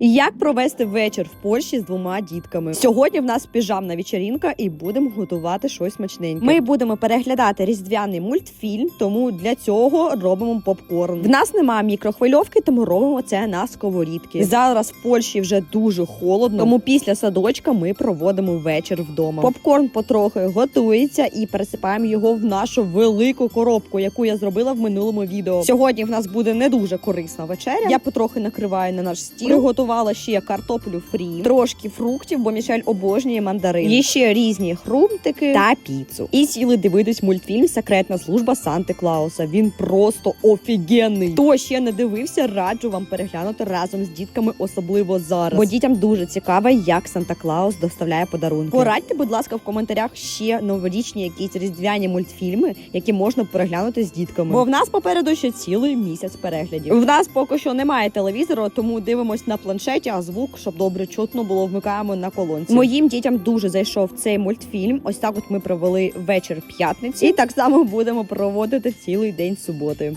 Як провести вечір в Польщі з двома дітками? Сьогодні в нас піжамна вечерінка і будемо готувати щось смачненьке. Ми будемо переглядати різдвяний мультфільм, тому для цього робимо попкорн. В нас немає мікрохвильовки, тому робимо це на сковорідки. Зараз в Польщі вже дуже холодно, тому після садочка ми проводимо вечір вдома. Попкорн потрохи готується і пересипаємо його в нашу велику коробку, яку я зробила в минулому відео. Сьогодні в нас буде не дуже корисна вечеря. Я потрохи накриваю на наш стіл. Приготувала ще картоплю фрі, трошки фруктів, бо Мішель обожнює мандарин. Є ще різні хрумтики та піцу. І сіли дивитись мультфільм Секретна служба Санти Клауса. Він просто офігенний. Хто ще не дивився, раджу вам переглянути разом з дітками, особливо зараз. Бо дітям дуже цікаво, як Санта Клаус доставляє подарунки. Порадьте, будь ласка, в коментарях ще новорічні якісь різдвяні мультфільми, які можна переглянути з дітками. Бо в нас попереду ще цілий місяць переглядів. В нас поки що немає телевізору, тому дивимось на планшеті, а звук, щоб добре чутно було, вмикаємо на колонці. Моїм дітям дуже зайшов цей мультфільм. Ось так от ми провели вечір п'ятниці, і так само будемо проводити цілий день суботи.